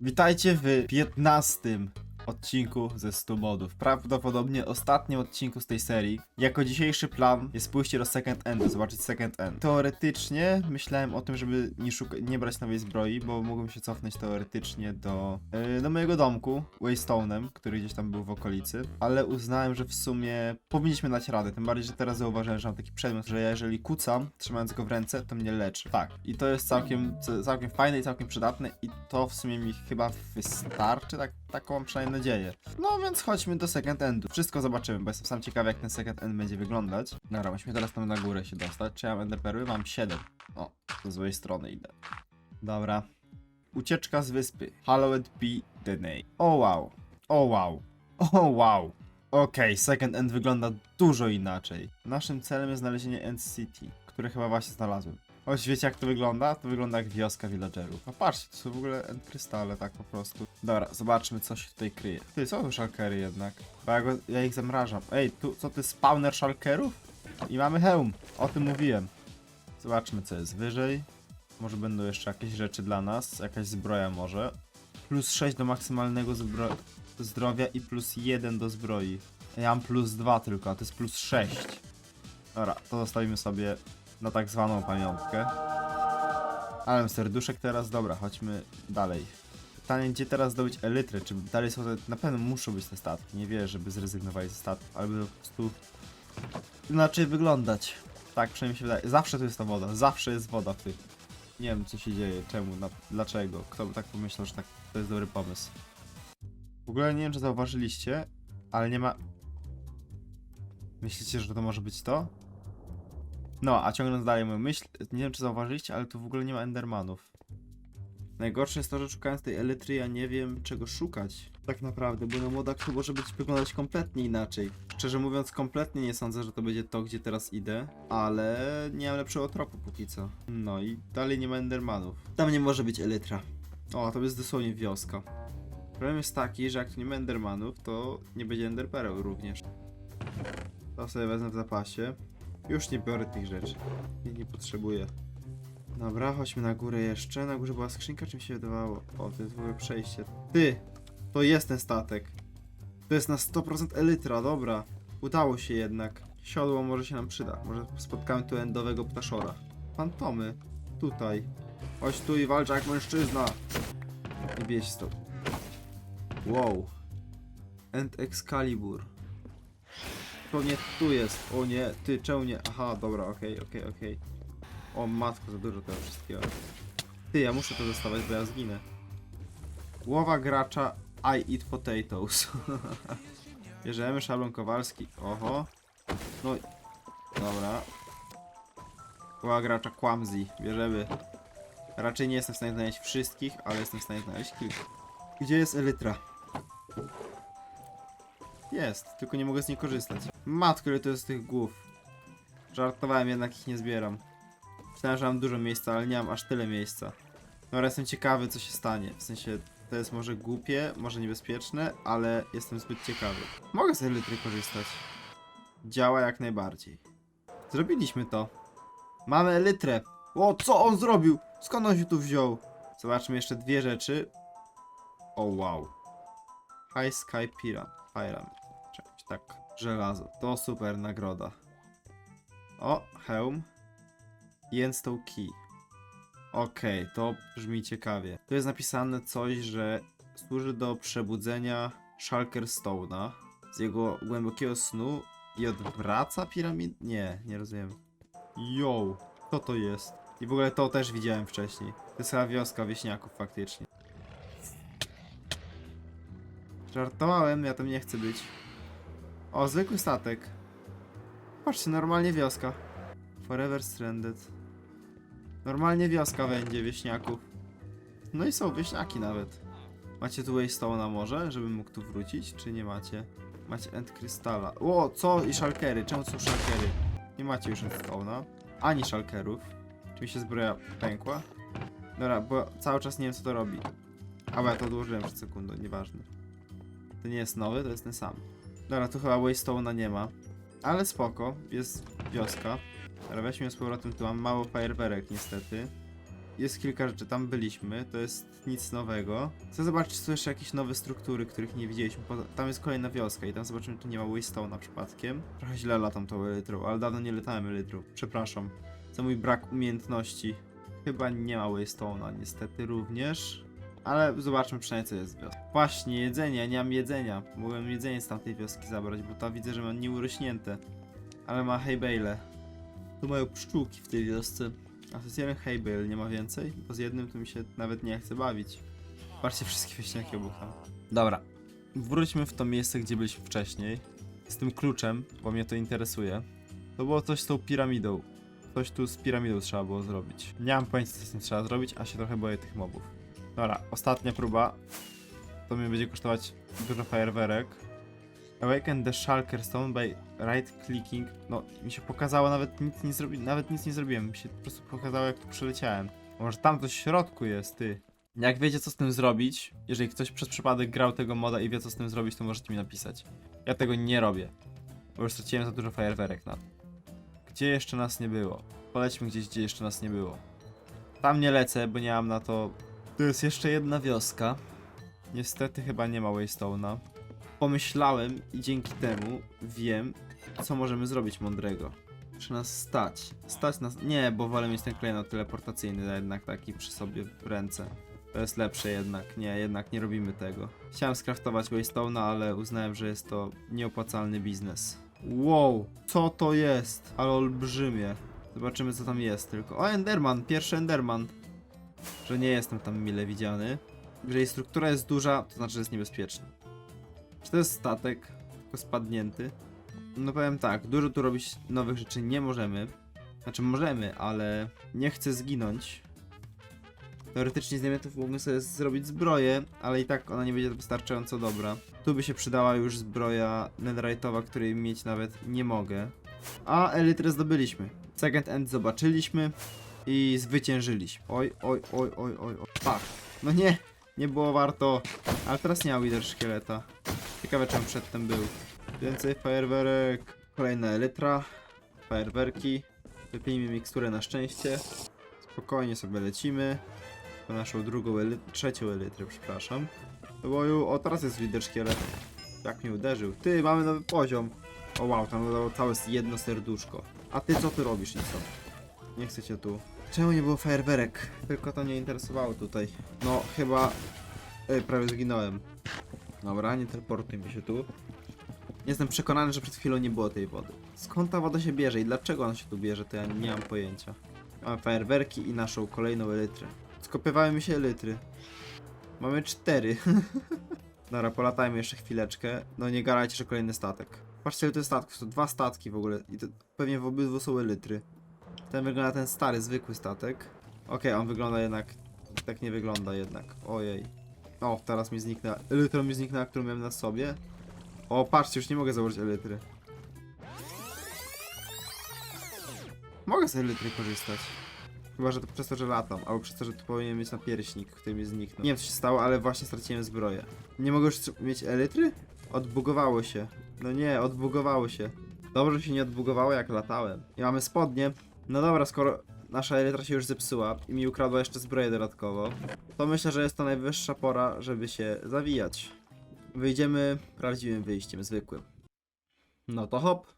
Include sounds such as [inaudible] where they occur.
Witajcie w 15 odcinku ze 100 modów. Prawdopodobnie ostatnim odcinku z tej serii. Jako dzisiejszy plan jest pójście do Second Endu, zobaczyć Second End. Teoretycznie myślałem o tym, żeby nie, nie brać nowej zbroi, bo mogłem się cofnąć teoretycznie do, yy, do mojego domku Waystone'em, który gdzieś tam był w okolicy, ale uznałem, że w sumie powinniśmy dać radę. Tym bardziej, że teraz zauważyłem, że mam taki przedmiot, że ja jeżeli kucam, trzymając go w ręce, to mnie leczy. Tak, i to jest całkiem, całkiem fajne i całkiem przydatne i to w sumie mi chyba wystarczy, tak, taką przynajmniej nadzieję. No więc chodźmy do second endu. Wszystko zobaczymy, bo jestem sam ciekawy jak ten second end będzie wyglądać. Dobra, musimy teraz tam na górę się dostać. Czy ja mam enderperły? Mam 7. O, z złej strony idę. Dobra. Ucieczka z wyspy. Hallowed be. O wow. O wow. O wow. Okej, second end wygląda dużo inaczej. Naszym celem jest znalezienie End City, które chyba właśnie znalazłem. Choć wiecie jak to wygląda? To wygląda jak wioska villagerów. A patrzcie, to są w ogóle krystale, tak po prostu. Dobra, zobaczmy co się tutaj kryje. Ty, są tu szalkery jednak. Bo ja, go, ja ich zamrażam. Ej, tu, co ty, spawner szalkerów? I mamy hełm, o tym mówiłem. Zobaczmy co jest wyżej. Może będą jeszcze jakieś rzeczy dla nas, jakaś zbroja może. Plus 6 do maksymalnego zdrowia i plus 1 do zbroi. Ja mam plus 2 tylko, a to jest plus 6. Dobra, to zostawimy sobie na tak zwaną pamiątkę. Ale serduszek teraz, dobra, chodźmy dalej. Pytanie, gdzie teraz zdobyć elytrę? Czy dalej są te... Na pewno muszą być te statki, nie wierzę, żeby zrezygnowali ze statków, albo po prostu inaczej wyglądać. Tak przynajmniej się wydaje. Zawsze tu jest ta woda, zawsze jest woda w tych. Nie wiem co się dzieje, czemu, na... dlaczego, kto by tak pomyślał, że tak to jest dobry pomysł. W ogóle nie wiem, czy zauważyliście, ale nie ma... Myślicie, że to może być to? No, a ciągnąc dalej moją myśl, nie wiem czy zauważyliście, ale tu w ogóle nie ma endermanów. Najgorsze jest to, że szukając tej elitry ja nie wiem czego szukać. Tak naprawdę, bo na modach to może być wyglądać kompletnie inaczej. Szczerze mówiąc, kompletnie nie sądzę, że to będzie to, gdzie teraz idę, ale nie mam lepszego tropu póki co. No i dalej nie ma endermanów. Tam nie może być elytra. O, to jest dosłownie wioska. Problem jest taki, że jak tu nie ma endermanów, to nie będzie enderpereł również. To sobie wezmę w zapasie. Już nie biorę tych rzeczy. Nie, nie potrzebuję. Dobra, chodźmy na górę jeszcze. Na górze była skrzynka, czym się wydawało? O, to jest w ogóle przejście. Ty! To jest ten statek. To jest na 100% elytra, dobra. Udało się jednak. Siodło może się nam przyda. Może spotkamy tu endowego ptaszora. Fantomy. Tutaj. Chodź tu i walcz jak mężczyzna. I bieź stąd. Wow. End Excalibur. To nie tu jest. O nie, ty, czemu nie? Aha, dobra, okej, okej, okej. O matko, za dużo tego wszystkiego. Ty, ja muszę to dostawać, bo ja zginę. Głowa gracza I eat potatoes. [laughs] Bierzemy szablon Kowalski. Oho. No. Dobra. Głowa gracza Quamzi. Bierzemy. Raczej nie jestem w stanie znaleźć wszystkich, ale jestem w stanie znaleźć kilka. Gdzie jest Elytra? Jest, tylko nie mogę z niej korzystać. Matko, ile to jest tych głów. Żartowałem, jednak ich nie zbieram. Myślałem, że mam dużo miejsca, ale nie mam aż tyle miejsca. Dobra, jestem ciekawy, co się stanie. W sensie, to jest może głupie, może niebezpieczne, ale jestem zbyt ciekawy. Mogę z elitry korzystać. Działa jak najbardziej. Zrobiliśmy to. Mamy elytrę. O, co on zrobił? Skąd on się tu wziął? Zobaczmy jeszcze dwie rzeczy. O, wow. High Sky Pyramid. Pyramid. Tak. Żelazo. To super nagroda. O, hełm. Jenstow Key. Okej, to brzmi ciekawie. Tu jest napisane coś, że służy do przebudzenia Shulker Stone'a z jego głębokiego snu i odwraca piramid? Nie, nie rozumiem. Yo, co to jest? I w ogóle to też widziałem wcześniej. To jest chyba wioska wieśniaków faktycznie. Żartowałem, ja tam nie chcę być. O, zwykły statek. Patrzcie, normalnie wioska. Forever Stranded. Normalnie wioska będzie wieśniaków. No i są wieśniaki nawet. Macie tu Waystone'a może, żebym mógł tu wrócić, czy nie macie? Macie End Krystala. O, co? I Shulkery. Czemu są Shulkery? Nie macie już Endstone'a. Ani Shulkerów. Czy mi się zbroja pękła? Dobra, bo cały czas nie wiem co to robi. A bo ja to odłożyłem przed sekundą, nieważne. To nie jest nowy, to jest ten sam. Dobra, tu chyba Waystone'a nie ma. Ale spoko, jest wioska. Ale weźmy z powrotem, tu mam mało fajerwerek niestety. jest kilka rzeczy, tam byliśmy, to jest nic nowego. Chcę zobaczyć, czy są jeszcze jakieś nowe struktury, których nie widzieliśmy. Tam jest kolejna wioska i tam zobaczymy, czy nie ma Waystone'a przypadkiem. Trochę źle latam tą elytrą, ale dawno nie latałem elytrą. Przepraszam za mój brak umiejętności. Chyba nie ma Waystone'a, niestety również. Ale zobaczmy przynajmniej co jest w. Właśnie, jedzenie, ja nie mam jedzenia. Mogłem jedzenie z tamtej wioski zabrać, bo tam widzę, że ma nieurośnięte. Ale ma haybale. Tu mają pszczółki w tej wiosce. A to jest jeden haybale, nie ma więcej? Bo z jednym to mi się nawet nie chce bawić. Patrzcie wszystkie wieśniaki obok tam. Dobra. Wróćmy w to miejsce, gdzie byliśmy wcześniej. Z tym kluczem, bo mnie to interesuje. To było coś z tą piramidą. Coś tu z piramidą trzeba było zrobić. Nie mam pojęcia, co z tym trzeba zrobić, a się trochę boję tych mobów. Dobra, ostatnia próba. To mnie będzie kosztować dużo fajerwerek. Awaken the Shulker Stone by right clicking. No, mi się pokazało, nawet nic nie zrobi, nawet nic nie zrobiłem. Mi się po prostu pokazało, jak tu przeleciałem. Może tam coś w środku jest, ty. Jak wiecie, co z tym zrobić, jeżeli ktoś przez przypadek grał tego moda i wie, co z tym zrobić, to możecie mi napisać. Ja tego nie robię, bo już straciłem za dużo fajerwerek na to. Gdzie jeszcze nas nie było? Polećmy gdzieś, gdzie jeszcze nas nie było. Tam nie lecę, bo nie mam na to... Tu jest jeszcze jedna wioska. Niestety chyba nie ma Waystone'a. Pomyślałem i dzięki temu wiem, co możemy zrobić mądrego. Muszę nas stać. Stać nas... Nie, bo wolę mieć ten klejnot teleportacyjny jednak taki przy sobie w ręce. To jest lepsze jednak. Nie, jednak nie robimy tego. Chciałem skraftować Waystone'a, ale uznałem, że jest to nieopłacalny biznes. Wow, co to jest? Ale olbrzymie. Zobaczymy co tam jest tylko. O, Enderman, pierwszy Enderman. Że nie jestem tam mile widziany. Jeżeli struktura jest duża, to znaczy, że jest niebezpieczny. Czy to jest statek, tylko spadnięty? No powiem tak, dużo tu robić nowych rzeczy nie możemy. Znaczy możemy, ale nie chcę zginąć. Teoretycznie z diamentów mógłbym sobie zrobić zbroję, ale i tak ona nie będzie wystarczająco dobra. Tu by się przydała już zbroja netherite'owa, której mieć nawet nie mogę. A elytrę zdobyliśmy. Second end zobaczyliśmy i zwyciężyliśmy. Oj, oj, oj, oj, oj, oj. Pach. No nie, nie było warto. Ale teraz nie ma Wither szkieleta. Ciekawe czemu przedtem był. Więcej fajerwerek. Kolejna elytra. Fajerwerki. Wypijmy miksturę na szczęście. Spokojnie sobie lecimy. Po naszą drugą ely trzecią elytrę, przepraszam. Do boju. O, teraz jest Wither szkielet. Jak mnie uderzył. Ty, mamy nowy poziom. O wow, tam dodało całe jedno serduszko. A ty co tu robisz, Nixon? Nie chcę cię tu. Czemu nie było fajerwerek? Tylko to mnie interesowało tutaj. No, chyba... Ej, prawie zginąłem. Dobra, nie teleportuj mi się tu. Jestem przekonany, że przed chwilą nie było tej wody. Skąd ta woda się bierze i dlaczego ona się tu bierze, to ja nie mam pojęcia. Mamy fajerwerki i naszą kolejną elytrę. Skopywały mi się elytry. Mamy cztery. [laughs] Dobra, polatajmy jeszcze chwileczkę. No nie garajcie, że kolejny statek. Patrzcie, ile to jest statków. To dwa statki w ogóle. I to pewnie w obydwu są elytry. Ten wygląda ten stary, zwykły statek. Okej, on wygląda jednak... Tak nie wygląda jednak. Ojej. O, teraz mi zniknęła. Elytra mi zniknęła, którą miałem na sobie. O, patrzcie, już nie mogę założyć elytry. Mogę z elytry korzystać. Chyba, że to przez to, że latam, albo przez to, że tu powinien mieć napierśnik, który mi zniknął. Nie wiem, co się stało, ale właśnie straciłem zbroję. Nie mogę już mieć elytry? Odbugowało się. No nie, odbugowało się. Dobrze się nie odbugowało, jak latałem. I mamy spodnie. No dobra, skoro nasza elytra się już zepsuła i mi ukradła jeszcze zbroję dodatkowo, to myślę, że jest to najwyższa pora, żeby się zawijać. Wyjdziemy prawdziwym wyjściem, zwykłym. No to hop.